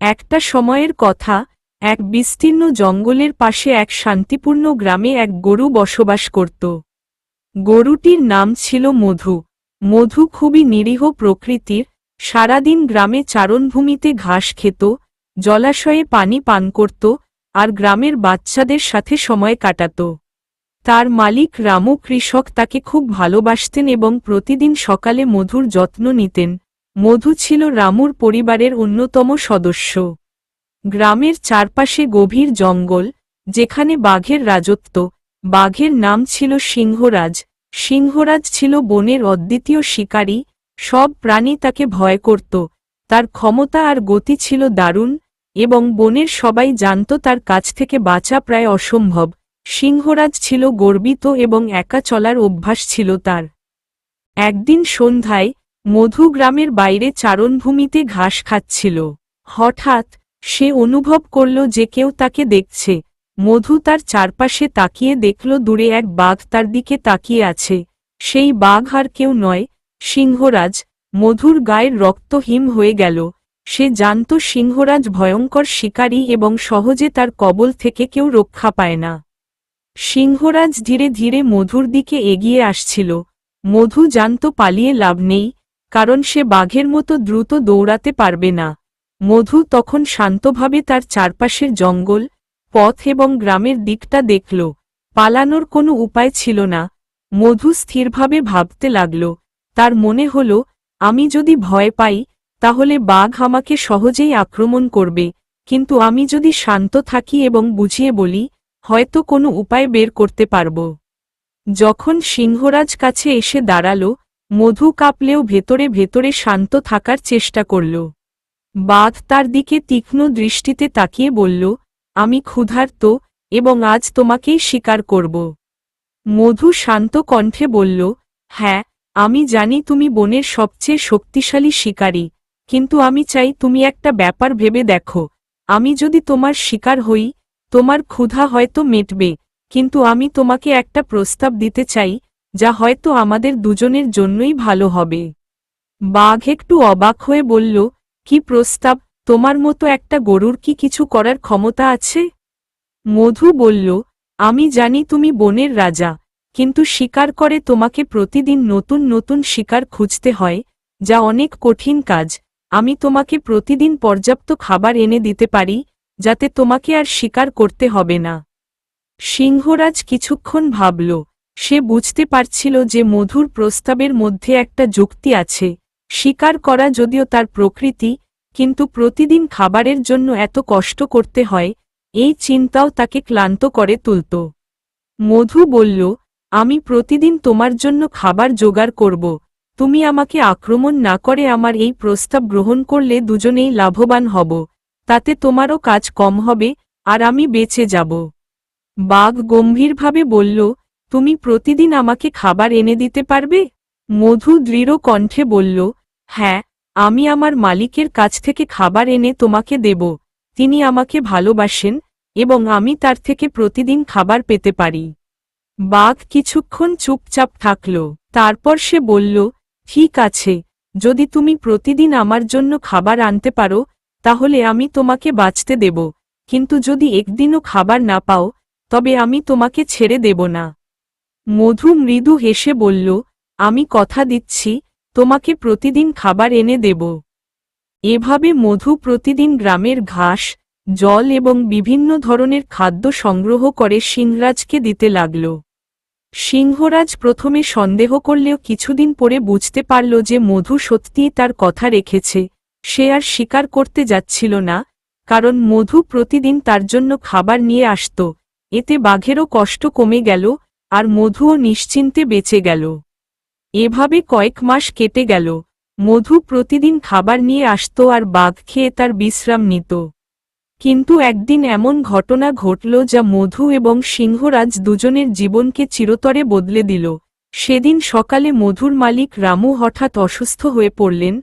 একটা সময়ের কথা, এক বিস্তীর্ণ জঙ্গলের পাশে এক শান্তিপূর্ণ গ্রামে এক গরু বসবাস করত। গরুটির নাম ছিল মধু। মধু খুবই নিরীহ প্রকৃতির, সারাদিন গ্রামে চারণভূমিতে ঘাস খেত, জলাশয়ে পানি পান করত আর গ্রামের বাচ্চাদের সাথে সময় কাটাত। তার মালিক রামু কৃষক তাকে খুব ভালোবাসতেন এবং প্রতিদিন সকালে মধুর যত্ন নিতেন। মধু ছিল রামুর পরিবারের অন্যতম সদস্য। গ্রামের চারপাশে গভীর জঙ্গল, যেখানে বাঘের রাজত্ব, বাঘের নাম ছিল সিংহরাজ সিংহরাজ ছিল বনের অদ্বিতীয় শিকারী, সব প্রাণী তাকে ভয় করত, তার ক্ষমতা আর গতি ছিল দারুণ, এবং বনের সবাই জানত তার কাছ থেকে বাঁচা প্রায় অসম্ভব, সিংহরাজ ছিল গর্বিত এবং একা চলার অভ্যাস ছিল তার। একদিন সন্ধ্যায় মধু গ্রামের বাইরে চারণভূমিতে ঘাস খাচ্ছিল। হঠাৎ সে অনুভব করল যে কেউ তাকে দেখছে। মধু তার চারপাশে তাকিয়ে দেখল, দূরে এক বাঘ তার দিকে তাকিয়ে আছে। সেই বাঘ আর কেউ নয়, সিংহরাজ। মধুর গায়ের রক্ত হিম হয়ে গেল। সে জানত সিংহরাজ ভয়ঙ্কর শিকারী এবং সহজে তার কবল থেকে কেউ রক্ষা পায় না। সিংহরাজ ধীরে ধীরে মধুর দিকে এগিয়ে আসছিল। মধু জানত পালিয়ে লাভ নেই কারণ সে বাঘের মতো দ্রুত দৌড়াতে পারবে না। মধু তখন শান্তভাবে তার চারপাশের জঙ্গল, পথ এবং গ্রামের দিকটা দেখল। পালানোর কোনো উপায় ছিল না। মধু স্থিরভাবে ভাবতে লাগল। তার মনে হল, আমি যদি ভয় পাই, তাহলে বাঘ আমাকে সহজেই আক্রমণ করবে। কিন্তু আমি যদি শান্ত থাকি এবং বুঝিয়ে বলি, হয়তো কোনো উপায় বের করতে পারব। যখন সিংহরাজ কাছে এসে দাঁড়াল মধু কাঁপলেও ভেতরে ভেতরে শান্ত থাকার চেষ্টা করল। বাঘ তার দিকে তীক্ষ্ণ দৃষ্টিতে তাকিয়ে বলল, আমি ক্ষুধার্ত এবং আজ তোমাকেই স্বীকার করব। মধু শান্ত কণ্ঠে বলল হ্যাঁ আমি জানি তুমি বনের সবচেয়ে শক্তিশালী শিকারী, কিন্তু আমি চাই তুমি একটা ব্যাপার ভেবে দেখো। আমি যদি তোমার শিকার হই, তোমার ক্ষুধা হয়তো মেটবে, কিন্তু আমি তোমাকে একটা প্রস্তাব দিতে চাই যা হয়তো আমাদের দুজনের জন্যই ভালো হবে। বাঘ একটু অবাক হয়ে বলল, কি প্রস্তাব, তোমার মতো একটা গরুর কি কিছু করার ক্ষমতা আছে? মধু বলল, আমি জানি তুমি বনের রাজা, কিন্তু শিকার করে তোমাকে প্রতিদিন নতুন নতুন শিকার খুঁজতে হয়, যা অনেক কঠিন কাজ। আমি তোমাকে প্রতিদিন পর্যাপ্ত খাবার এনে দিতে পারি, যাতে তোমাকে আর শিকার করতে হবে না। সিংহরাজ কিছুক্ষণ ভাবল সে বুঝতে পারছিল যে মধুর প্রস্তাবের মধ্যে একটা যুক্তি আছে। স্বীকার করা যদিও তার প্রকৃতি, কিন্তু প্রতিদিন খাবারের জন্য এত কষ্ট করতে হয়, এই চিন্তাও তাকে ক্লান্ত করে তুলত। মধু বলল, আমি প্রতিদিন তোমার জন্য খাবার জোগাড় করব। তুমি আমাকে আক্রমণ না করে আমার এই প্রস্তাব গ্রহণ করলে দুজনেই লাভবান হব। তাতে তোমারও কাজ কম হবে, আর আমি বেঁচে যাব। বাঘ গম্ভীরভাবে বলল তুমি প্রতিদিন আমাকে খাবার এনে দিতে পারবে? মধু দৃঢ় কণ্ঠে বলল হ্যাঁ আমি আমার মালিকের কাছ থেকে খাবার এনে তোমাকে দেব। তিনি আমাকে ভালোবাসেন এবং আমি তার থেকে প্রতিদিন খাবার পেতে পারি বাঘ কিছুক্ষণ চুপচাপ থাকল। তারপর সে বলল, ঠিক আছে, যদি তুমি প্রতিদিন আমার জন্য খাবার আনতে পারো, তাহলে আমি তোমাকে বাঁচতে দেব। কিন্তু যদি একদিনও খাবার না পাও, তবে আমি তোমাকে ছেড়ে দেব না। মধু মৃদু হেসে বলল, আমি কথা দিচ্ছি, তোমাকে প্রতিদিন খাবার এনে দেব। এভাবে মধু প্রতিদিন গ্রামের ঘাস, জল এবং বিভিন্ন ধরনের খাদ্য সংগ্রহ করে সিংহরাজকে দিতে লাগল। সিংহরাজ প্রথমে সন্দেহ করলেও কিছুদিন পরে বুঝতে পারল যে মধু সত্যিই তার কথা রেখেছে। সে আর স্বীকার করতে যাচ্ছিল না, কারণ মধু প্রতিদিন তার জন্য খাবার নিয়ে আসত। এতে বাঘেরও কষ্ট কমে গেল আর মধুও নিশ্চিন্তে বেঁচে গেল। এভাবে কয়েক মাস কেটে গেল। মধু প্রতিদিন খাবার নিয়ে আসত আর বাঘ খেয়ে তার বিশ্রাম নিত। কিন্তু একদিন এমন ঘটনা ঘটল যা মধু এবং সিংহরাজ দুজনের জীবনকে চিরতরে বদলে দিল। সেদিন সকালে মধুর মালিক রামু হঠাৎ অসুস্থ হয়ে পড়লেন।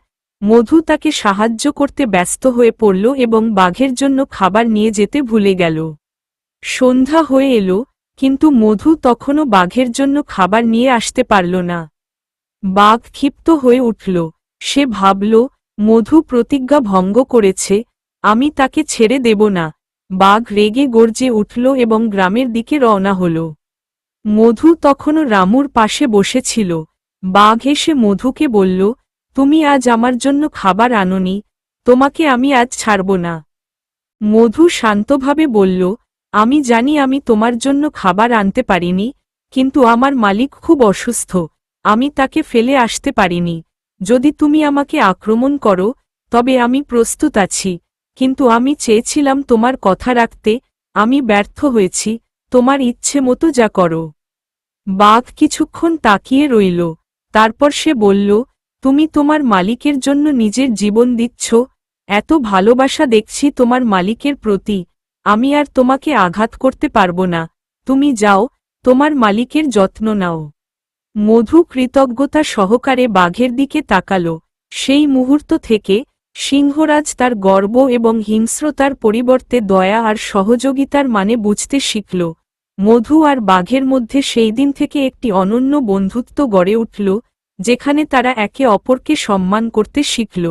মধু তাকে সাহায্য করতে ব্যস্ত হয়ে পড়ল এবং বাঘের জন্য খাবার নিয়ে যেতে ভুলে গেল। সন্ধ্যা হয়ে এলো কিন্তু মধু তখনও বাঘের জন্য খাবার নিয়ে আসতে পারল না। বাঘ ক্ষিপ্ত হয়ে উঠল। সে ভাবল, মধু প্রতিজ্ঞা ভঙ্গ করেছে, আমি তাকে ছেড়ে দেব না। বাঘ রেগে গর্জে উঠল এবং গ্রামের দিকে রওনা হল। মধু তখনও রামুর পাশে বসেছিল। বাঘ এসে মধুকে বলল, তুমি আজ আমার জন্য খাবার আনোনি, তোমাকে আমি আজ ছাড়ব না। মধু শান্তভাবে বলল আমি জানি আমি তোমার জন্য খাবার আনতে পারিনি, কিন্তু আমার মালিক খুব অসুস্থ, আমি তাকে ফেলে আসতে পারিনি। যদি তুমি আমাকে আক্রমণ করো, তবে আমি প্রস্তুত আছি, কিন্তু আমি চেয়েছিলাম তোমার কথা রাখতে, আমি ব্যর্থ হয়েছি, তোমার ইচ্ছে মতো যা করো। বাঘ কিছুক্ষণ তাকিয়ে রইল, তারপর সে বলল, তুমি তোমার মালিকের জন্য নিজের জীবন দিচ্ছ, এত ভালোবাসা দেখছি তোমার মালিকের প্রতি আমি আর তোমাকে আঘাত করতে পারব না। তুমি যাও, তোমার মালিকের যত্ন নাও। মধু কৃতজ্ঞতা সহকারে বাঘের দিকে তাকাল। সেই মুহূর্ত থেকে সিংহরাজ তার গর্ব এবং হিংস্রতার পরিবর্তে দয়া আর সহযোগিতার মানে বুঝতে শিখল। মধু আর বাঘের মধ্যে সেই দিন থেকে একটি অনন্য বন্ধুত্ব গড়ে উঠল, যেখানে তারা একে অপরকে সম্মান করতে শিখল।